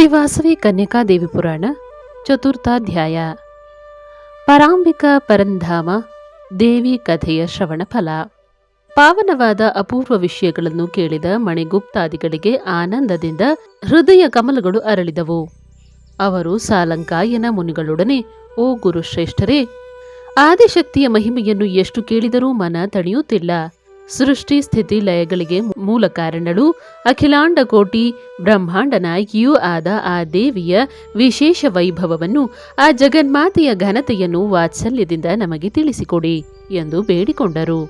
ಶ್ರೀ ವಾಸವಿ ಕನ್ಯಕಾದೇವಿ ಪುರಾಣ, ಚತುರ್ಥಾಧ್ಯಾಯ. ಪರಾಂಬಿಕ ಪರಂಧಾಮ, ದೇವಿ ಕಥೆಯ ಶ್ರವಣ ಫಲ. ಪಾವನವಾದ ಅಪೂರ್ವ ವಿಷಯಗಳನ್ನು ಕೇಳಿದ ಮಣಿಗುಪ್ತಾದಿಗಳಿಗೆ ಆನಂದದಿಂದ ಹೃದಯ ಕಮಲಗಳು ಅರಳಿದವು. ಅವರು ಸಾಲಂಕಾಯನ ಮುನಿಗಳೊಡನೆ, ಓ ಗುರುಶ್ರೇಷ್ಠರೇ, ಆದಿಶಕ್ತಿಯ ಮಹಿಮೆಯನ್ನು ಎಷ್ಟು ಕೇಳಿದರೂ ಮನ ತಣಿಯುತ್ತಿಲ್ಲ. ಸೃಷ್ಟಿ ಸ್ಥಿತಿ ಲಯಗಳಿಗೆ ಮೂಲ ಕಾರಣಳು. ಅಖಿಲಾಂಡ ಕೋಟಿ ಬ್ರಹ್ಮಾಂಡ ನಾಯಕಿಯೂ ಆದ ಆ ದೇವಿಯ ವಿಶೇಷ ವೈಭವವನ್ನು ಆ ಜಗನ್ಮಾತೆಯ ಘನತೆಯನ್ನು ವಾತ್ಸಲ್ಯದಿಂದ ನಮಗೆ ತಿಳಿಸಿಕೊಡಿ ಎಂದು ಬೇಡಿಕೊಂಡರು.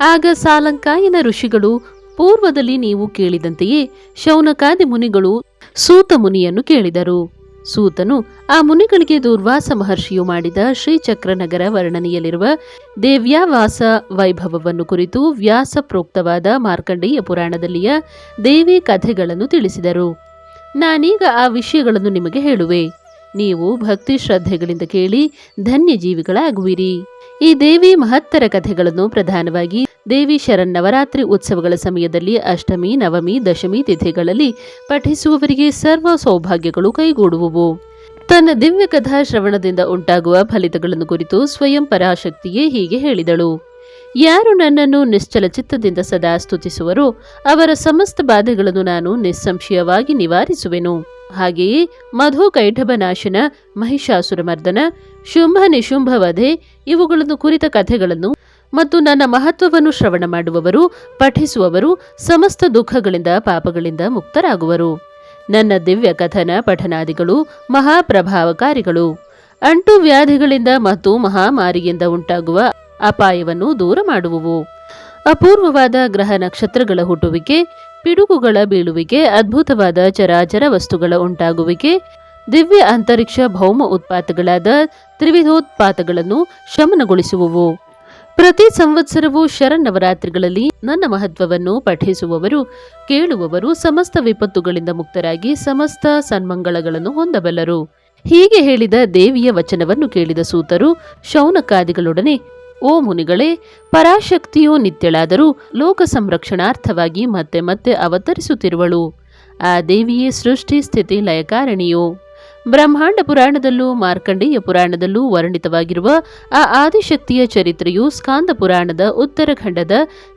ಆಗ ಸಾಲಂಕಾಯನ ಋಷಿಗಳು ಪೂರ್ವದಲ್ಲಿ ನೀವು ಕೇಳಿದಂತೆಯೇ ಶೌನಕಾದಿ ಮುನಿಗಳು ಸೂತ ಮುನಿಯನ್ನು ಕೇಳಿದರು. ಸೂತನು ಆ ಮುನಿಗಳಿಗೆ ದುರ್ವಾಸ ಮಹರ್ಷಿಯು ಮಾಡಿದ ಶ್ರೀಚಕ್ರನಗರ ವರ್ಣನೆಯಲ್ಲಿರುವ ದೇವ್ಯಾವಾಸ ವೈಭವವನ್ನು ಕುರಿತು ವ್ಯಾಸ ಪ್ರೋಕ್ತವಾದ ಮಾರ್ಕಂಡೇಯ ಪುರಾಣದಲ್ಲಿಯ ದೇವಿ ಕಥೆಗಳನ್ನು ತಿಳಿಸಿದರು. ನಾನೀಗ ಆ ವಿಷಯಗಳನ್ನು ನಿಮಗೆ ಹೇಳುವೆ. ನೀವು ಭಕ್ತಿ ಶ್ರದ್ಧೆಗಳಿಂದ ಕೇಳಿ ಧನ್ಯ ಜೀವಿಗಳಾಗುವಿರಿ ಈ ದೇವಿ ಮಹತ್ತರ ಕಥೆಗಳನ್ನು ಪ್ರಧಾನವಾಗಿ ದೇವಿ ಶರನ್ನವರಾತ್ರಿ ಉತ್ಸವಗಳ ಸಮಯದಲ್ಲಿ ಅಷ್ಟಮಿ, ನವಮಿ, ದಶಮಿ ತಿಥಿಗಳಲ್ಲಿ ಪಠಿಸುವವರಿಗೆ ಸರ್ವ ಸೌಭಾಗ್ಯಗಳು ಕೈಗೂಡುವುವು. ತನ್ನ ದಿವ್ಯ ಕಥಾ ಶ್ರವಣದಿಂದ ಉಂಟಾಗುವ ಫಲಿತಗಳನ್ನು ಕುರಿತು ಸ್ವಯಂ ಪರಾಶಕ್ತಿಯೇ ಹೀಗೆ ಹೇಳಿದಳು. ಯಾರು ನನ್ನನ್ನು ನಿಶ್ಚಲ ಚಿತ್ತದಿಂದ ಸದಾ ಸ್ತುತಿಸುವರೋ ಅವರ ಸಮಸ್ತ ಬಾಧೆಗಳನ್ನು ನಾನು ನಿಸ್ಸಂಶಯವಾಗಿ ನಿವಾರಿಸುವೆನು. ಹಾಗೆಯೇ ಮಧು ಕೈಢಭನಾಶನ ಮಹಿಷಾಸುರಮರ್ದನ, ಶುಂಭ ನಿಶುಂಭ ವಧೆ ಇವುಗಳನ್ನು ಕುರಿತ ಕಥೆಗಳನ್ನು ಮತ್ತು ನನ್ನ ಮಹತ್ವವನ್ನು ಶ್ರವಣ ಮಾಡುವವರು, ಪಠಿಸುವವರು ಸಮಸ್ತ ದುಃಖಗಳಿಂದ, ಪಾಪಗಳಿಂದ ಮುಕ್ತರಾಗುವರು. ನನ್ನ ದಿವ್ಯ ಕಥನ ಪಠನಾದಿಗಳು ಮಹಾಪ್ರಭಾವಕಾರಿಗಳು. ಅಂಟು ವ್ಯಾಧಿಗಳಿಂದ ಮತ್ತು ಮಹಾಮಾರಿಯಿಂದ ಉಂಟಾಗುವ ಅಪಾಯವನ್ನು ದೂರ ಮಾಡುವುವು. ಅಪೂರ್ವವಾದ ಗ್ರಹ ನಕ್ಷತ್ರಗಳ ಹುಟ್ಟುವಿಕೆ, ಪಿಡುಗುಗಳ ಬೀಳುವಿಕೆ, ಅದ್ಭುತವಾದ ಚರಾಚರ ವಸ್ತುಗಳ ಉಂಟಾಗುವಿಕೆ, ದಿವ್ಯ ಅಂತರಿಕ್ಷ ಭೌಮ ಉತ್ಪಾತಗಳಾದ ತ್ರಿವಿಧೋತ್ಪಾತಗಳನ್ನು ಶಮನಗೊಳಿಸುವುವು. ಪ್ರತಿ ಸಂವತ್ಸರವೂ ಶರನ್ನವರಾತ್ರಿಗಳಲ್ಲಿ ನನ್ನ ಮಹತ್ವವನ್ನು ಪಠಿಸುವವರು, ಕೇಳುವವರು ಸಮಸ್ತ ವಿಪತ್ತುಗಳಿಂದ ಮುಕ್ತರಾಗಿ ಸಮಸ್ತ ಸನ್ಮಂಗಳಗಳನ್ನು ಹೊಂದಬಲ್ಲರು. ಹೀಗೆ ಹೇಳಿದ ದೇವಿಯ ವಚನವನ್ನು ಕೇಳಿದ ಸೂತರು ಶೌನಕಾದಿಗಳೊಡನೆ ಓ ಮುನಿಗಳೇ, ಪರಾಶಕ್ತಿಯು ನಿತ್ಯಳಾದರೂ ಲೋಕ ಸಂರಕ್ಷಣಾರ್ಥವಾಗಿ ಮತ್ತೆ ಮತ್ತೆ ಅವತರಿಸುತ್ತಿರುವಳು. ಆ ದೇವಿಯೇ ಸೃಷ್ಟಿ ಸ್ಥಿತಿ ಲಯಕಾರಣಿಯು. ಬ್ರಹ್ಮಾಂಡ ಪುರಾಣದಲ್ಲೂ, ಮಾರ್ಕಂಡೇಯ ಪುರಾಣದಲ್ಲೂ ವರ್ಣಿತವಾಗಿರುವ ಆ ಆದಿಶಕ್ತಿಯ ಚರಿತ್ರೆಯು ಸ್ಕಾಂದ ಪುರಾಣದ ಉತ್ತರಖಂಡದ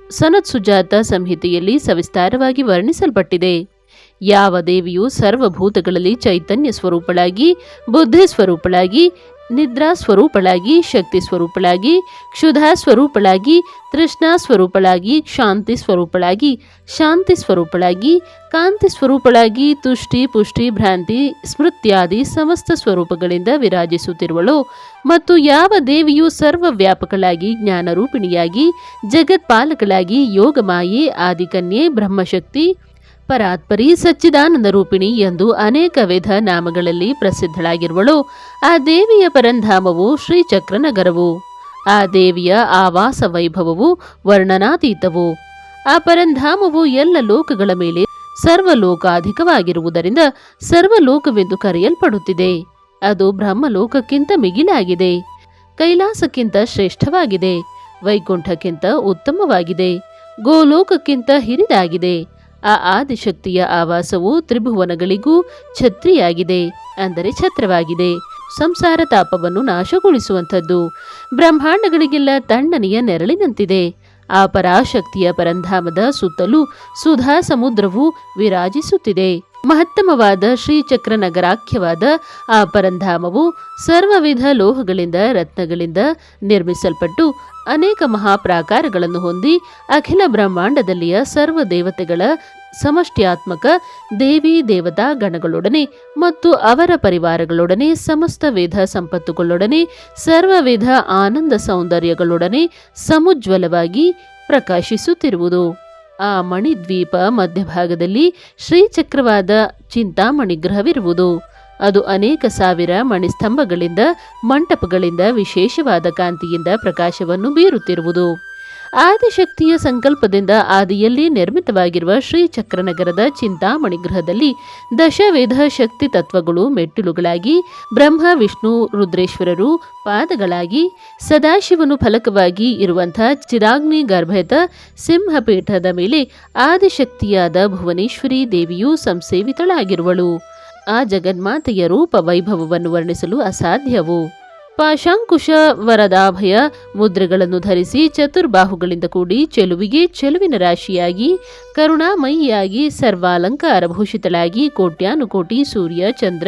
ಸನತ್ ಸುಜಾತ ಸಂಹಿತೆಯಲ್ಲಿ ಸವಿಸ್ತಾರವಾಗಿ ವರ್ಣಿಸಲ್ಪಟ್ಟಿದೆ. ಯಾವ ದೇವಿಯು ಸರ್ವಭೂತಗಳಲ್ಲಿ ಚೈತನ್ಯ ಸ್ವರೂಪಳಾಗಿ, ಬುದ್ಧಿ ಸ್ವರೂಪಳಾಗಿ ನಿದ್ರಾ ಸ್ವರೂಪಳಾಗಿ, ಶಕ್ತಿ ಸ್ವರೂಪಳಾಗಿ, ಕ್ಷುಧಾ ಸ್ವರೂಪಳಾಗಿ, ತೃಷ್ಣಾ ಸ್ವರೂಪಳಾಗಿ, ಶಾಂತಿ ಸ್ವರೂಪಳಾಗಿ ಶಾಂತಿ ಸ್ವರೂಪಳಾಗಿ, ಕಾಂತಿ ಸ್ವರೂಪಳಾಗಿ, ತುಷ್ಟಿ, ಪುಷ್ಟಿ, ಭ್ರಾಂತಿ ಸ್ಮೃತ್ಯಾದಿ ಸಮಸ್ತ ಸ್ವರೂಪಗಳಿಂದ ವಿರಾಜಿಸುತ್ತಿರುವಳು. ಮತ್ತು ಯಾವ ದೇವಿಯು ಸರ್ವವ್ಯಾಪಕಳಾಗಿ, ಜ್ಞಾನರೂಪಿಣಿಯಾಗಿ, ಜಗತ್ಪಾಲಕಳಾಗಿ ಯೋಗಮಾಯೆ, ಆದಿಕನ್ಯೆ, ಬ್ರಹ್ಮಶಕ್ತಿ ಪರಾತ್ಪರಿ ಸಚ್ಚಿದಾನಂದ ರೂಪಿಣಿ ಎಂದು ಅನೇಕ ವಿಧ ನಾಮಗಳಲ್ಲಿ ಪ್ರಸಿದ್ಧಳಾಗಿರುವಳು. ಆ ದೇವಿಯ ಪರಂಧಾಮವು ಶ್ರೀಚಕ್ರನಗರವು. ಆ ದೇವಿಯ ಆವಾಸ ವೈಭವವು ವರ್ಣನಾತೀತವು. ಆ ಪರಂಧಾಮವು ಎಲ್ಲ ಲೋಕಗಳ ಮೇಲೆ ಸರ್ವಲೋಕಾಧಿಕವಾಗಿರುವುದರಿಂದ ಸರ್ವಲೋಕವೆಂದು ಕರೆಯಲ್ಪಡುತ್ತಿದೆ. ಅದು ಬ್ರಹ್ಮಲೋಕಕ್ಕಿಂತ ಮಿಗಿಲಾಗಿದೆ. ಕೈಲಾಸಕ್ಕಿಂತ ಶ್ರೇಷ್ಠವಾಗಿದೆ. ವೈಕುಂಠಕ್ಕಿಂತ ಉತ್ತಮವಾಗಿದೆ. ಗೋಲೋಕಕ್ಕಿಂತ ಹಿರಿದಾಗಿದೆ. ಆ ಆದಿಶಕ್ತಿಯ ಆವಾಸವು ತ್ರಿಭುವನಗಳಿಗೂ ಛತ್ರಿಯಾಗಿದೆ, ಅಂದರೆ ಛತ್ರವಾಗಿದೆ. ಸಂಸಾರ ತಾಪವನ್ನು ನಾಶಗೊಳಿಸುವಂಥದ್ದು. ಬ್ರಹ್ಮಾಂಡಗಳಿಗೆಲ್ಲ ತಣ್ಣನೆಯ ನೆರಳಿನಂತಿದೆ. ಆ ಪರಾಶಕ್ತಿಯ ಪರಂಧಾಮದ ಸುತ್ತಲೂ ಸುಧಾ ಸಮುದ್ರವು ವಿರಾಜಿಸುತ್ತಿದೆ. ಮಹತ್ತಮವಾದ ಶ್ರೀಚಕ್ರ ನಗರಾಖ್ಯವಾದ ಆ ಪರಂಧಾಮವು ಸರ್ವವಿಧ ಲೋಹಗಳಿಂದ ರತ್ನಗಳಿಂದ ನಿರ್ಮಿಸಲ್ಪಟ್ಟು ಅನೇಕ ಮಹಾಪ್ರಾಕಾರಗಳನ್ನು ಹೊಂದಿ ಅಖಿಲ ಬ್ರಹ್ಮಾಂಡದಲ್ಲಿಯ ಸರ್ವ ದೇವತೆಗಳ ಸಮಷ್ಟ್ಯಾತ್ಮಕ ದೇವಿ ದೇವತಾ ಗಣಗಳೊಡನೆ ಮತ್ತು ಅವರ ಪರಿವಾರಗಳೊಡನೆ ಸಮಸ್ತ ವಿಧ ಸಂಪತ್ತುಗಳೊಡನೆ ಸರ್ವವಿಧ ಆನಂದ ಸೌಂದರ್ಯಗಳೊಡನೆ ಸಮುಜ್ವಲವಾಗಿ ಪ್ರಕಾಶಿಸುತ್ತಿರುವುದು. ಆ ಮಣಿದ್ವೀಪ ಮಧ್ಯಭಾಗದಲ್ಲಿ ಶ್ರೀಚಕ್ರವಾದ ಚಿಂತಾಮಣಿ ಗೃಹವಿರುವುದು. ಅದು ಅನೇಕ ಸಾವಿರ ಮಣಿಸ್ತಂಭಗಳಿಂದ, ಮಂಟಪಗಳಿಂದ ವಿಶೇಷವಾದ ಕಾಂತಿಯಿಂದ ಪ್ರಕಾಶವನ್ನು ಬೀರುತ್ತಿರುವುದು. ಆದಿಶಕ್ತಿಯ ಸಂಕಲ್ಪದಿಂದ ಆದಿಯಲ್ಲಿ ನಿರ್ಮಿತವಾಗಿರುವ ಶ್ರೀಚಕ್ರನಗರದ ಚಿಂತಾಮಣಿ ಗೃಹದಲ್ಲಿ ದಶವಿಧ ಶಕ್ತಿ ತತ್ವಗಳು ಮೆಟ್ಟಿಲುಗಳಾಗಿ, ಬ್ರಹ್ಮ, ವಿಷ್ಣು, ರುದ್ರೇಶ್ವರರು ಪಾದಗಳಾಗಿ, ಸದಾಶಿವನು ಫಲಕವಾಗಿ ಇರುವಂತಹ ಚಿರಾಗ್ನಿ ಗರ್ಭಯತ ಸಿಂಹಪೀಠದ ಮೇಲೆ ಆದಿಶಕ್ತಿಯಾದ ಭುವನೇಶ್ವರಿ ದೇವಿಯು ಸಂಸೇವಿತಳಾಗಿರುವಳು. ಆ ಜಗನ್ಮಾತೆಯ ರೂಪ ವೈಭವವನ್ನು ವರ್ಣಿಸಲು ಅಸಾಧ್ಯವು? ಪಾಶಾಂಕುಶ ವರದಾಭಯ ಮುದ್ರೆಗಳನ್ನು ಧರಿಸಿ ಚತುರ್ಬಾಹುಗಳಿಂದ ಕೂಡಿ ಚೆಲುವಿಗೆ ಚೆಲುವಿನ ರಾಶಿಯಾಗಿ, ಕರುಣಾಮಯಿಯಾಗಿ, ಸರ್ವಾಲಂಕಾರ ಭೂಷಿತಳಾಗಿ ಕೋಟ್ಯಾನುಕೋಟಿ ಸೂರ್ಯ, ಚಂದ್ರ,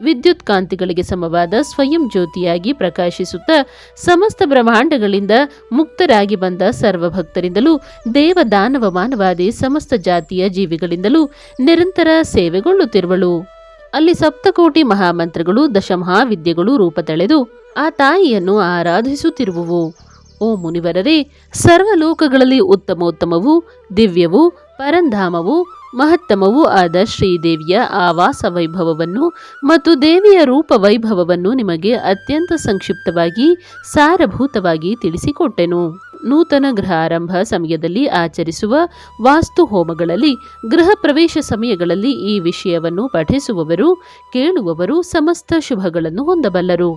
ವಿದ್ಯುತ್ ಕಾಂತಿಗಳಿಗೆ ಸಮವಾದ ಸ್ವಯಂ ಜ್ಯೋತಿಯಾಗಿ ಪ್ರಕಾಶಿಸುತ್ತಾ ಸಮಸ್ತ ಬ್ರಹ್ಮಾಂಡಗಳಿಂದ ಮುಕ್ತರಾಗಿ ಬಂದ ಸರ್ವಭಕ್ತರಿಂದಲೂ ದೇವದಾನವ ಮಾನವಾದಿ ಸಮಸ್ತ ಜಾತಿಯ ಜೀವಿಗಳಿಂದಲೂ ನಿರಂತರ ಸೇವೆಗೊಳ್ಳುತ್ತಿರುವಳು. ಅಲ್ಲಿ ಸಪ್ತಕೋಟಿ ಮಹಾಮಂತ್ರಗಳು, ದಶಮಹಾವಿದ್ಯೆಗಳು ರೂಪ ತಳೆದು ಆ ತಾಯಿಯನ್ನು ಆರಾಧಿಸುತ್ತಿರುವವು. ಓ ಮುನಿವರರೇ, ಸರ್ವಲೋಕಗಳಲ್ಲಿ ಉತ್ತಮೋತ್ತಮವೂ, ದಿವ್ಯವೂ, ಪರಂಧಾಮವೂ, ಮಹತ್ತಮವೂ ಆದ ಶ್ರೀದೇವಿಯ ಆವಾಸ ವೈಭವವನ್ನು ಮತ್ತು ದೇವಿಯ ರೂಪ ವೈಭವವನ್ನು ನಿಮಗೆ ಅತ್ಯಂತ ಸಂಕ್ಷಿಪ್ತವಾಗಿ, ಸಾರಭೂತವಾಗಿ ತಿಳಿಸಿಕೊಟ್ಟೆನು. ನೂತನ ಗೃಹಾರಂಭ ಸಮಯದಲ್ಲಿ ಆಚರಿಸುವ ವಾಸ್ತು ಹೋಮಗಳಲ್ಲಿ, ಗೃಹ ಪ್ರವೇಶ ಸಮಯಗಳಲ್ಲಿ ಈ ವಿಷಯವನ್ನು ಪಠಿಸುವವರು, ಕೇಳುವವರು ಸಮಸ್ತ ಶುಭಗಳನ್ನು ಹೊಂದಬಲ್ಲರು.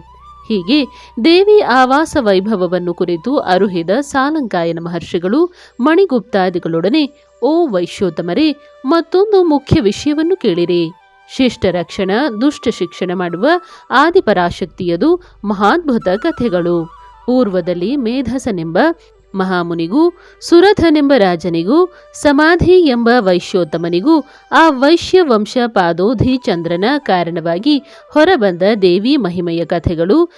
ಹೀಗೆ ದೇವಿ ಆವಾಸ ವೈಭವವನ್ನು ಕುರಿತು ಅರುಹಿದ ಸಾಲಂಕಾಯನ ಮಹರ್ಷಿಗಳು, ಮಣಿಗುಪ್ತಾದಿಗಳೊಡನೆ, ಓ ವೈಶ್ಯೋತ್ತಮರೇ, ಮತ್ತೊಂದು ಮುಖ್ಯ ವಿಷಯವನ್ನು ಕೇಳಿರಿ. ಶಿಷ್ಟ ರಕ್ಷಣ ದುಷ್ಟ ಶಿಕ್ಷಣ ಮಾಡುವ ಆದಿಪರಾಶಕ್ತಿಯದು ಮಹಾದ್ಭುತ ಕಥೆಗಳು. ಪೂರ್ವದಲ್ಲಿ ಮೇಧಸನೆಂಬ ಮಹಾಮುನಿಗೂ, ಸುರಥನೆಂಬ ರಾಜನಿಗೂ, ಸಮಾಧಿ ಎಂಬ ವೈಶ್ಯೋತ್ತಮನಿಗೂ ಆ ವೈಶ್ಯ ವಂಶ ಪಾದೋಧಿ ಚಂದ್ರನ ಕಾರಣವಾಗಿ ಹೊರಬಂದ ದೇವಿ ಮಹಿಮೆಯ ಕಥೆಗಳು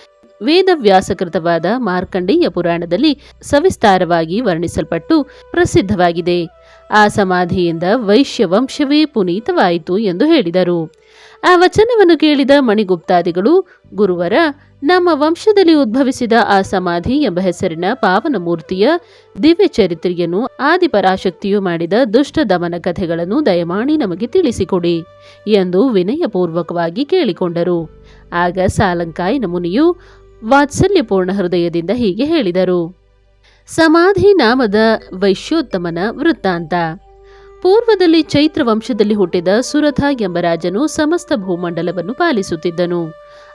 ವೇದವ್ಯಾಸಕೃತವಾದ ಮಾರ್ಕಂಡೇಯ ಪುರಾಣದಲ್ಲಿ ಸವಿಸ್ತಾರವಾಗಿ ವರ್ಣಿಸಲ್ಪಟ್ಟು ಪ್ರಸಿದ್ಧವಾಗಿದೆ. ಆ ಸಮಾಧಿಯಿಂದ ವೈಶ್ಯ ವಂಶವೇ ಪುನೀತವಾಯಿತು ಎಂದು ಹೇಳಿದರು. ಆ ವಚನವನ್ನು ಕೇಳಿದ ಮಣಿಗುಪ್ತಾದಿಗಳು, ಗುರುವರ, ನಮ್ಮ ವಂಶದಲ್ಲಿ ಉದ್ಭವಿಸಿದ ಆ ಸಮಾಧಿ ಎಂಬ ಹೆಸರಿನ ಪಾವನ ಮೂರ್ತಿಯ ದಿವ್ಯ ಚರಿತ್ರೆಯನ್ನು ಆದಿಪರಾಶಕ್ತಿಯು ಮಾಡಿದ ದುಷ್ಟ ದಮನ ಕಥೆಗಳನ್ನು ದಯಮಾಡಿ ನಮಗೆ ತಿಳಿಸಿಕೊಡಿ ಎಂದು ವಿನಯಪೂರ್ವಕವಾಗಿ ಕೇಳಿಕೊಂಡರು. ಆಗ ಸಾಲಂಕಾಯನ ಮುನಿಯು ವಾತ್ಸಲ್ಯಪೂರ್ಣ ಹೃದಯದಿಂದ ಹೀಗೆ ಹೇಳಿದರು. ಸಮಾಧಿ ನಾಮದ ವೈಶ್ಯೋತ್ತಮನ ವೃತ್ತಾಂತ. ಪೂರ್ವದಲ್ಲಿ ಚೈತ್ರ ವಂಶದಲ್ಲಿ ಹುಟ್ಟಿದ ಸುರಥ ಎಂಬ ರಾಜನು ಸಮಸ್ತ ಭೂಮಂಡಲವನ್ನು ಪಾಲಿಸುತ್ತಿದ್ದನು.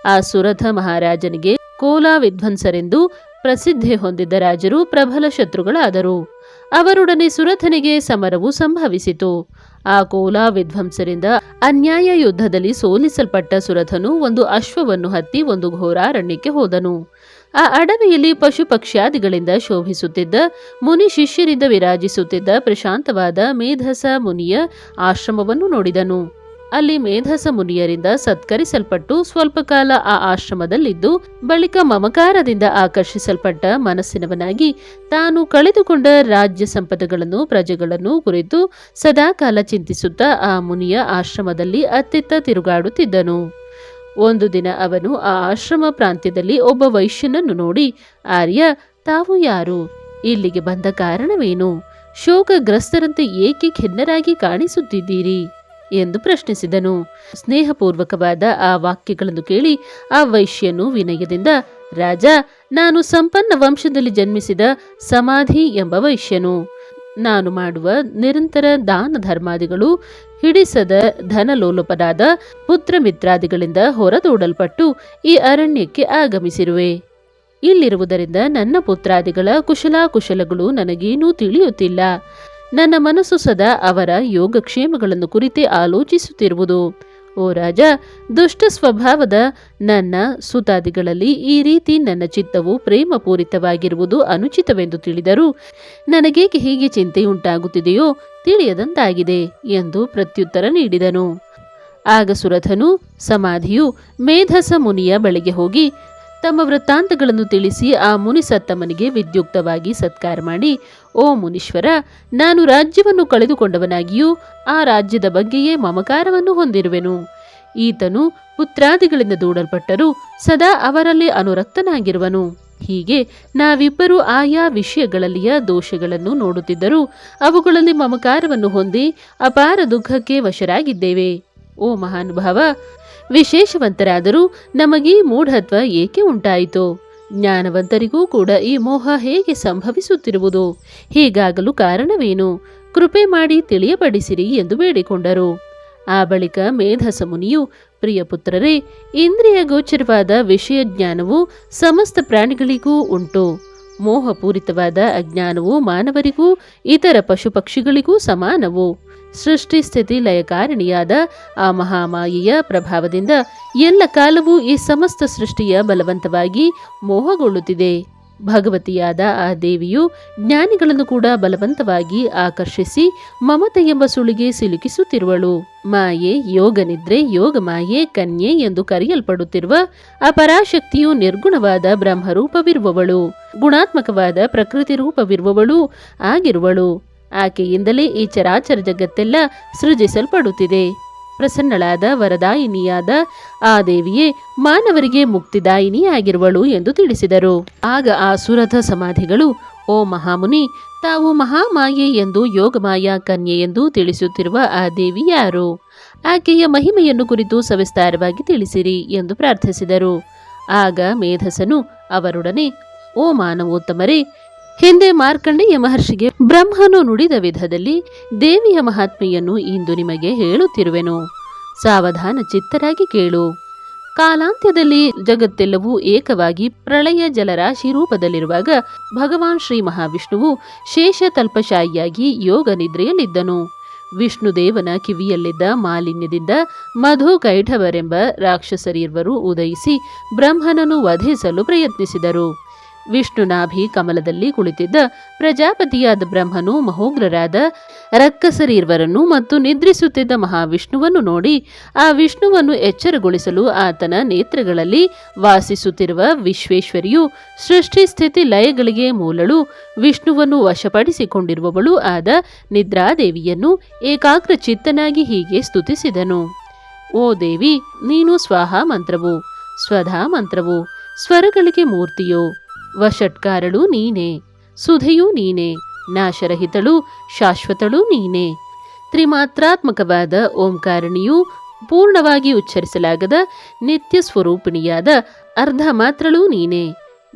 ಆ ಸುರಥ ಮಹಾರಾಜನಿಗೆ ಕೋಲಾ ವಿಧ್ವಂಸರೆಂದು ಪ್ರಸಿದ್ಧಿ ಹೊಂದಿದ್ದ ರಾಜರು ಪ್ರಬಲ ಶತ್ರುಗಳಾದರು. ಅವರೊಡನೆ ಸುರಥನಿಗೆ ಸಮರವು ಸಂಭವಿಸಿತು. ಆ ಕೋಲಾ ವಿಧ್ವಂಸರಿಂದ ಅನ್ಯಾಯ ಯುದ್ಧದಲ್ಲಿ ಸೋಲಿಸಲ್ಪಟ್ಟ ಸುರಥನು ಒಂದು ಅಶ್ವವನ್ನು ಹತ್ತಿ ಒಂದು ಘೋರಾರಣ್ಯಕ್ಕೆ ಹೋದನು. ಆ ಅಡವಿಯಲ್ಲಿ ಪಶು ಪಕ್ಷ್ಯಾದಿಗಳಿಂದ ಶೋಭಿಸುತ್ತಿದ್ದ, ಮುನಿ ಶಿಷ್ಯರಿಂದ ವಿರಾಜಿಸುತ್ತಿದ್ದ ಪ್ರಶಾಂತವಾದ ಮೇಧಸ ಮುನಿಯ ಆಶ್ರಮವನ್ನು ನೋಡಿದನು. ಅಲ್ಲಿ ಮೇಧಸ ಮುನಿಯರಿಂದ ಸತ್ಕರಿಸಲ್ಪಟ್ಟು ಸ್ವಲ್ಪ ಕಾಲ ಆ ಆಶ್ರಮದಲ್ಲಿದ್ದು, ಬಳಿಕ ಮಮಕಾರದಿಂದ ಆಕರ್ಷಿಸಲ್ಪಟ್ಟ ಮನಸ್ಸಿನವನಾಗಿ ತಾನು ಕಳೆದುಕೊಂಡ ರಾಜ್ಯ ಸಂಪದಗಳನ್ನು ಪ್ರಜೆಗಳನ್ನು ಕುರಿತು ಸದಾಕಾಲ ಚಿಂತಿಸುತ್ತಾ ಆ ಮುನಿಯ ಆಶ್ರಮದಲ್ಲಿ ಅತ್ತಿತ್ತ ತಿರುಗಾಡುತ್ತಿದ್ದನು. ಒಂದು ದಿನ ಅವನು ಆ ಆಶ್ರಮ ಪ್ರಾಂತ್ಯದಲ್ಲಿ ಒಬ್ಬ ವೈಶ್ಯನನ್ನು ನೋಡಿ, ಆರ್ಯ, ತಾವು ಯಾರು? ಇಲ್ಲಿಗೆ ಬಂದ ಕಾರಣವೇನು? ಶೋಕಗ್ರಸ್ತರಂತೆ ಏಕೆ ಖಿನ್ನರಾಗಿ ಕಾಣಿಸುತ್ತಿದ್ದೀರಿ? ಎಂದು ಪ್ರಶ್ನಿಸಿದನು. ಸ್ನೇಹಪೂರ್ವಕವಾದ ಆ ವಾಕ್ಯಗಳನ್ನು ಕೇಳಿ ಆ ವೈಶ್ಯನು ವಿನಯದಿಂದ, ರಾಜ, ನಾನು ಸಂಪನ್ನ ವಂಶದಲ್ಲಿ ಜನ್ಮಿಸಿದ ಸಮಾಧಿ ಎಂಬ ವೈಶ್ಯನು. ನಾನು ಮಾಡುವ ನಿರಂತರ ದಾನ ಧರ್ಮಾದಿಗಳು ಹಿಡಿಸದ ಧನಲೋಲುಪನಾದ ಪುತ್ರ ಮಿತ್ರಾದಿಗಳಿಂದ ಹೊರದೂಡಲ್ಪಟ್ಟು ಈ ಅರಣ್ಯಕ್ಕೆ ಆಗಮಿಸಿರುವೆ. ಇಲ್ಲಿರುವುದರಿಂದ ನನ್ನ ಪುತ್ರಾದಿಗಳ ಕುಶಲಾಕುಶಲಗಳು ನನಗೇನೂ ತಿಳಿಯುತ್ತಿಲ್ಲ. ನನ್ನ ಮನಸ್ಸು ಸದಾ ಅವರ ಯೋಗಕ್ಷೇಮಗಳನ್ನು ಕುರಿತೇ ಆಲೋಚಿಸುತ್ತಿರುವುದು. ಓ ರಾಜ, ದುಷ್ಟ ಸ್ವಭಾವದ ನನ್ನ ಸುತಾದಿಗಳಲ್ಲಿ ಈ ರೀತಿ ನನ್ನ ಚಿತ್ತವು ಪ್ರೇಮಪೂರಿತವಾಗಿರುವುದು ಅನುಚಿತವೆಂದು ತಿಳಿದರು ನನಗೇಕೆ ಹೀಗೆ ಚಿಂತೆಯುಂಟಾಗುತ್ತಿದೆಯೋ ತಿಳಿಯದಂತಾಗಿದೆ ಎಂದು ಪ್ರತ್ಯುತ್ತರ ನೀಡಿದನು. ಆಗ ಸುರಥನು, ಸಮಾಧಿಯು ಮೇಧಸ ಮುನಿಯ ಬಳಿಗೆ ಹೋಗಿ ತಮ್ಮ ವೃತ್ತಾಂತಗಳನ್ನು ತಿಳಿಸಿ ಆ ಮುನಿ ಸತ್ತಮ್ಮನಿಗೆ ವಿದ್ಯುಕ್ತವಾಗಿ ಸತ್ಕಾರ ಮಾಡಿ, ಓ ಮುನೀಶ್ವರ, ನಾನು ರಾಜ್ಯವನ್ನು ಕಳೆದುಕೊಂಡವನಾಗಿಯೂ ಆ ರಾಜ್ಯದ ಬಗ್ಗೆಯೇ ಮಮಕಾರವನ್ನು ಹೊಂದಿರುವೆನು. ಈತನು ಪುತ್ರಾದಿಗಳಿಂದ ದೂಡಲ್ಪಟ್ಟರೂ ಸದಾ ಅವರಲ್ಲಿ ಅನುರಕ್ತನಾಗಿರುವನು. ಹೀಗೆ ನಾವಿಬ್ಬರು ಆಯಾ ವಿಷಯಗಳಲ್ಲಿಯ ದೋಷಗಳನ್ನು ನೋಡುತ್ತಿದ್ದರೂ ಅವುಗಳಲ್ಲಿ ಮಮಕಾರವನ್ನು ಹೊಂದಿ ಅಪಾರ ದುಃಖಕ್ಕೆ ವಶರಾಗಿದ್ದೇವೆ. ಓ ಮಹಾನುಭಾವ ವಿಶೇಷವಂತರಾದರೂ ನಮಗೆ ಮೂಢತ್ವ ಏಕೆ ಉಂಟಾಯಿತು? ಜ್ಞಾನವಂತರಿಗೂ ಕೂಡ ಈ ಮೋಹ ಹೇಗೆ ಸಂಭವಿಸುತ್ತಿರುವುದು? ಹೀಗಾಗಲು ಕಾರಣವೇನು? ಕೃಪೆ ಮಾಡಿ ತಿಳಿಯಪಡಿಸಿರಿ ಎಂದು ಬೇಡಿಕೊಂಡರು. ಆ ಬಳಿಕ ಮೇಧಸ ಮುನಿಯು, ಪ್ರಿಯ ಪುತ್ರರೇ, ಇಂದ್ರಿಯ ಗೋಚರವಾದ ವಿಷಯ ಜ್ಞಾನವು ಸಮಸ್ತ ಪ್ರಾಣಿಗಳಿಗೂ ಉಂಟು. ಮೋಹಪೂರಿತವಾದ ಅಜ್ಞಾನವು ಮಾನವರಿಗೂ, ಇತರ ಪಶುಪಕ್ಷಿಗಳಿಗೂ ಸಮಾನವು. ಸೃಷ್ಟಿ ಸ್ಥಿತಿ ಲಯಕಾರಿಣಿಯಾದ ಆ ಮಹಾಮಾಯೆಯ ಪ್ರಭಾವದಿಂದ ಎಲ್ಲ ಕಾಲವೂ ಈ ಸಮಸ್ತ ಸೃಷ್ಟಿಯ ಬಲವಂತವಾಗಿ ಮೋಹಗೊಳ್ಳುತ್ತಿದೆ. ಭಗವತಿಯಾದ ಆ ದೇವಿಯು ಜ್ಞಾನಿಗಳನ್ನು ಕೂಡ ಬಲವಂತವಾಗಿ ಆಕರ್ಷಿಸಿ ಮಮತೆ ಎಂಬ ಸುಳಿಗೆ ಸಿಲುಕಿಸುತ್ತಿರುವಳು. ಮಾಯೆ ಯೋಗನಿದ್ರೆ ಯೋಗ ಮಾಯೆ, ಕನ್ಯೆ ಎಂದು ಕರೆಯಲ್ಪಡುತ್ತಿರುವ ಆ ಪರಾಶಕ್ತಿಯು ನಿರ್ಗುಣವಾದ ಬ್ರಹ್ಮರೂಪವಿರುವವಳು. ಗುಣಾತ್ಮಕವಾದ ಪ್ರಕೃತಿ ರೂಪವಿರುವವಳು ಆಗಿರುವಳು. ಆಕೆಯಿಂದಲೇ ಈ ಚರಾಚರ ಜಗತ್ತೆಲ್ಲ ಸೃಜಿಸಲ್ಪಡುತ್ತಿದೆ. ಪ್ರಸನ್ನಳಾದ ವರದಾಯಿನಿಯಾದ ಆ ದೇವಿಯೇ ಮಾನವರಿಗೆ ಮುಕ್ತಿದಾಯಿನಿಯಾಗಿರುವಳು ಎಂದು ತಿಳಿಸಿದರು. ಆಗ ಆ ಸುರಥ ಸಮಾಧಿಗಳು, ಓ ಮಹಾಮುನಿ, ತಾವು ಮಹಾಮಾಯೆ ಎಂದು ಯೋಗಮಾಯ ಕನ್ಯೆ ಎಂದು ತಿಳಿಸುತ್ತಿರುವ ಆ ದೇವಿ ಯಾರು? ಆಕೆಯ ಮಹಿಮೆಯನ್ನು ಕುರಿತು ಸವಿಸ್ತಾರವಾಗಿ ತಿಳಿಸಿರಿ ಎಂದು ಪ್ರಾರ್ಥಿಸಿದರು. ಆಗ ಮೇಧಸನು ಅವರೊಡನೆ, ಓ ಮಾನವೋತ್ತಮರೇ ಹಿಂದೆ ಮಾರ್ಕಂಡೇಯ ಮಹರ್ಷಿಗೆ ಬ್ರಹ್ಮನು ನುಡಿದ ವಿಧದಲ್ಲಿ ದೇವಿಯ ಮಹಾತ್ಮೆಯನ್ನು ಇಂದು ನಿಮಗೆ ಹೇಳುತ್ತಿರುವೆನು. ಸಾವಧಾನ ಚಿತ್ತರಾಗಿ ಕೇಳು. ಕಾಲಾಂತ್ಯದಲ್ಲಿ ಜಗತ್ತೆಲ್ಲವೂ ಏಕವಾಗಿ ಪ್ರಳಯ ಜಲರಾಶಿ ರೂಪದಲ್ಲಿರುವಾಗ ಭಗವಾನ್ ಶ್ರೀ ಮಹಾವಿಷ್ಣುವು ಶೇಷ ತಲ್ಪಶಾಹಿಯಾಗಿ ಯೋಗ ನಿದ್ರೆಯಲ್ಲಿದ್ದನು. ವಿಷ್ಣುದೇವನ ಕಿವಿಯಲ್ಲಿದ್ದ ಮಾಲಿನ್ಯದಿಂದ ಮಧು ಕೈಠವರೆಂಬ ರಾಕ್ಷಸರಿರ್ವರು ಉದಯಿಸಿ ಬ್ರಹ್ಮನನ್ನು ವಧಿಸಲು ಪ್ರಯತ್ನಿಸಿದರು. ವಿಷ್ಣುನಾಭಿ ಕಮಲದಲ್ಲಿ ಕುಳಿತಿದ್ದ ಪ್ರಜಾಪತಿಯಾದ ಬ್ರಹ್ಮನು, ಮಹೋಗ್ರರಾದ ರಕ್ಕಸರೀರ್ವರನ್ನು ಮತ್ತು ನಿದ್ರಿಸುತ್ತಿದ್ದ ಮಹಾವಿಷ್ಣುವನ್ನು ನೋಡಿ ಆ ವಿಷ್ಣುವನ್ನು ಎಚ್ಚರಗೊಳಿಸಲು ಆತನ ನೇತ್ರಗಳಲ್ಲಿ ವಾಸಿಸುತ್ತಿರುವ ವಿಶ್ವೇಶ್ವರಿಯು ಸೃಷ್ಟಿ ಸ್ಥಿತಿ ಲಯಗಳಿಗೆ ಮೂಲಳು, ವಿಷ್ಣುವನ್ನು ವಶಪಡಿಸಿಕೊಂಡಿರುವವಳು ಆದ ನಿದ್ರಾದೇವಿಯನ್ನು ಏಕಾಗ್ರ ಚಿತ್ತನಾಗಿ ಹೀಗೆ ಸ್ತುತಿಸಿದನು. ಓ ದೇವಿ, ನೀನು ಸ್ವಾಹ ಮಂತ್ರವು, ಸ್ವಧಾ ಮಂತ್ರವು, ಸ್ವರಗಳಿಗೆ ಮೂರ್ತಿಯೋ ವಷಟ್ಕಾರಳು ನೀನೆ, ಸುಧೆಯೂ ನೀನೆ, ನಾಶರಹಿತಳು, ಶಾಶ್ವತಳು ನೀನೆ. ತ್ರಿಮಾತ್ರಾತ್ಮಕವಾದ ಓಂಕಾರಣಿಯು ಪೂರ್ಣವಾಗಿ ಉಚ್ಚರಿಸಲಾಗದ ನಿತ್ಯ ಸ್ವರೂಪಿಣಿಯಾದ ಅರ್ಧ ಮಾತ್ರಳೂ ನೀನೆ.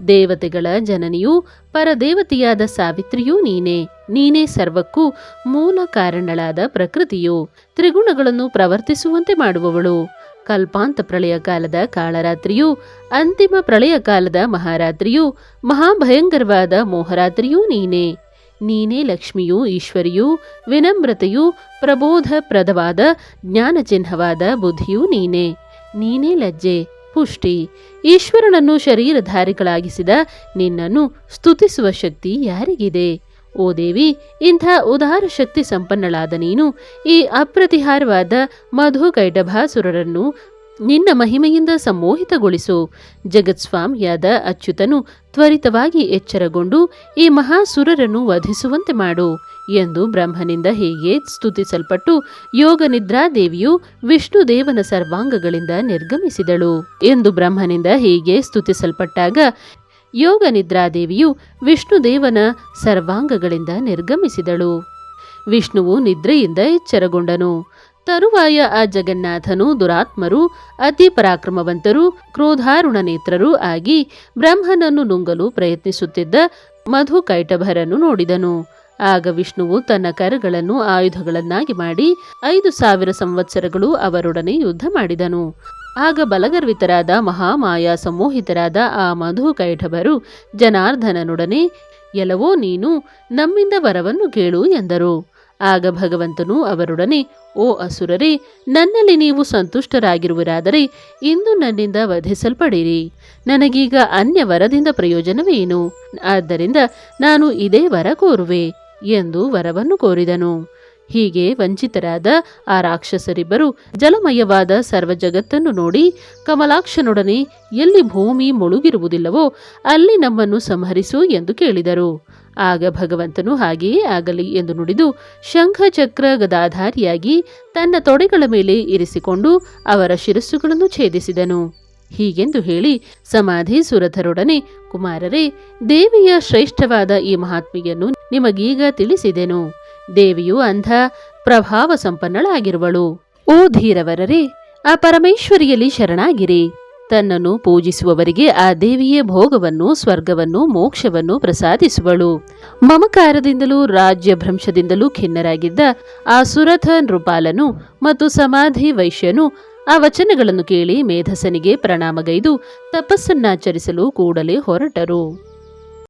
ದೇವತೆಗಳ ಜನನಿಯು ಪರದೇವತೆಯಾದ ಸಾವಿತ್ರಿಯೂ ನೀನೆ. ನೀನೇ ಸರ್ವಕ್ಕೂ ಮೂಲ ಕಾರಣಳಾದ ಪ್ರಕೃತಿಯು, ತ್ರಿಗುಣಗಳನ್ನು ಪ್ರವರ್ತಿಸುವಂತೆ ಮಾಡುವವಳು. ಕಲ್ಪಾಂತ ಪ್ರಳಯ ಕಾಲದ ಕಾಳರಾತ್ರಿಯು, ಅಂತಿಮ ಪ್ರಳಯ ಕಾಲದ ಮಹಾರಾತ್ರಿಯು, ಮಹಾಭಯಂಕರವಾದ ಮೋಹರಾತ್ರಿಯೂ ನೀನೇ. ನೀನೇ ಲಕ್ಷ್ಮಿಯೂ, ಈಶ್ವರಿಯೂ, ವಿನಮ್ರತೆಯೂ, ಪ್ರಬೋಧಪ್ರದವಾದ, ಜ್ಞಾನಚಿಹ್ನವಾದ ಬುದ್ಧಿಯೂ ನೀನೆ. ನೀನೇ ಲಜ್ಜೆ, ಪುಷ್ಟಿ. ಈಶ್ವರನನ್ನು ಶರೀರಧಾರಿಗಳಾಗಿಸಿದ ನಿನ್ನನ್ನು ಸ್ತುತಿಸುವ ಶಕ್ತಿ ಯಾರಿಗಿದೆ? ಓ ದೇವಿ, ಇಂಥ ಉದಾರ ಶಕ್ತಿ ಸಂಪನ್ನಳಾದ ನೀನು, ಈ ಅಪ್ರತಿಹಾರವಾದ ಮಧು ಕೈಡಭಾಸುರರನ್ನು ನಿನ್ನ ಮಹಿಮೆಯಿಂದ ಸಮ್ಮೋಹಿತಗೊಳಿಸು ಜಗತ್ಸ್ವಾಮಿಯಾದ ಅಚ್ಯುತನು ತ್ವರಿತವಾಗಿ ಎಚ್ಚರಗೊಂಡು ಈ ಮಹಾಸುರರನ್ನು ವಧಿಸುವಂತೆ ಮಾಡು ಎಂದು ಬ್ರಹ್ಮನಿಂದ ಹೀಗೆ ಸ್ತುತಿಸಲ್ಪಟ್ಟು ಯೋಗ ನಿದ್ರಾದೇವಿಯು ವಿಷ್ಣುದೇವನ ಸರ್ವಾಂಗಗಳಿಂದ ನಿರ್ಗಮಿಸಿದಳು ಎಂದು ಬ್ರಹ್ಮನಿಂದ ಹೀಗೆ ಸ್ತುತಿಸಲ್ಪಟ್ಟಾಗ ಯೋಗ ನಿದ್ರಾದೇವಿಯು ವಿಷ್ಣುದೇವನ ಸರ್ವಾಂಗಗಳಿಂದ ನಿರ್ಗಮಿಸಿದಳು. ವಿಷ್ಣುವು ನಿದ್ರೆಯಿಂದ ಎಚ್ಚರಗೊಂಡನು. ತರುವಾಯ ಆ ಜಗನ್ನಾಥನು ದುರಾತ್ಮರು, ಅತಿ ಪರಾಕ್ರಮವಂತರು, ಕ್ರೋಧಾರುಣ ನೇತ್ರರೂ ಆಗಿ ಬ್ರಹ್ಮನನ್ನು ನುಂಗಲು ಪ್ರಯತ್ನಿಸುತ್ತಿದ್ದ ಮಧು ಕೈಟಭರನ್ನು ನೋಡಿದನು. ಆಗ ವಿಷ್ಣುವು ತನ್ನ ಕರಗಳನ್ನು ಆಯುಧಗಳನ್ನಾಗಿ ಮಾಡಿ ಐದು ಸಾವಿರ ಸಂವತ್ಸರಗಳು ಅವರೊಡನೆ ಯುದ್ಧ ಮಾಡಿದನು. ಆಗ ಬಲಗರ್ವಿತರಾದ ಮಹಾಮಾಯ ಸಮೋಹಿತರಾದ ಆ ಮಧು ಕೈಠಭರು ಜನಾರ್ದನನೊಡನೆ, ಎಲ್ಲವೋ ನೀನು, ನಮ್ಮಿಂದ ವರವನ್ನು ಕೇಳು ಎಂದರು. ಆಗ ಭಗವಂತನು ಅವರೊಡನೆ, ಓ ಅಸುರರೇ, ನನ್ನಲ್ಲಿ ನೀವು ಸಂತುಷ್ಟರಾಗಿರುವರಾದರೆ ಇಂದು ನನ್ನಿಂದ ವಧಿಸಲ್ಪಡಿರಿ. ನನಗೀಗ ಅನ್ಯ ವರದಿಂದ ಪ್ರಯೋಜನವೇನು ಆದ್ದರಿಂದ ನಾನು ಇದೇ ವರ ಕೋರುವೆ ಎಂದು ವರವನ್ನು ಕೋರಿದನು. ಹೀಗೆ ವಂಚಿತರಾದ ಆ ರಾಕ್ಷಸರಿಬ್ಬರು ಜಲಮಯವಾದ ಸರ್ವ ಜಗತ್ತನ್ನು ನೋಡಿ ಕಮಲಾಕ್ಷನೊಡನೆ ಎಲ್ಲಿ ಭೂಮಿ ಮುಳುಗಿರುವುದಿಲ್ಲವೋ ಅಲ್ಲಿ ನಮ್ಮನ್ನು ಸಂಹರಿಸು ಎಂದು ಕೇಳಿದರು. ಆಗ ಭಗವಂತನು ಹಾಗೆಯೇ ಆಗಲಿ ಎಂದು ನುಡಿದು ಶಂಖಚಕ್ರ ಗದಾಧಾರಿಯಾಗಿ ತನ್ನ ತೊಡೆಗಳ ಮೇಲೆ ಇರಿಸಿಕೊಂಡು ಅವರ ಶಿರಸ್ಸುಗಳನ್ನು ಛೇದಿಸಿದನು. ಹೀಗೆಂದು ಹೇಳಿ ಸಮಾಧಿ ಸುರಥರೊಡನೆ ಕುಮಾರರೇ, ದೇವಿಯ ಶ್ರೇಷ್ಠವಾದ ಈ ಮಹಾತ್ಮೆಯನ್ನು ನಿಮಗೀಗ ತಿಳಿಸಿದೆನು. ದೇವಿಯು ಅಂಧ ಪ್ರಭಾವ ಸಂಪನ್ನಳಾಗಿರುವಳು. ಓ ಧೀರವರರೇ, ಆ ಪರಮೇಶ್ವರಿಯಲ್ಲಿ ಶರಣಾಗಿರಿ. ತನ್ನನ್ನು ಪೂಜಿಸುವವರಿಗೆ ಆ ದೇವಿಯೇ ಭೋಗವನ್ನು ಸ್ವರ್ಗವನ್ನು ಮೋಕ್ಷವನ್ನು ಪ್ರಸಾದಿಸುವಳು. ಮಮಕಾರದಿಂದಲೂ ರಾಜ್ಯಭ್ರಂಶದಿಂದಲೂ ಖಿನ್ನರಾಗಿದ್ದ ಆ ಸುರಥ ನೃಪಾಲನು ಮತ್ತು ಸಮಾಧಿ ವೈಶ್ಯನು ಆ ವಚನಗಳನ್ನು ಕೇಳಿ ಮೇಧಸನಿಗೆ ಪ್ರಣಾಮಗೈದು ತಪಸ್ಸನ್ನಾಚರಿಸಲು ಕೂಡಲೇ ಹೊರಟರು.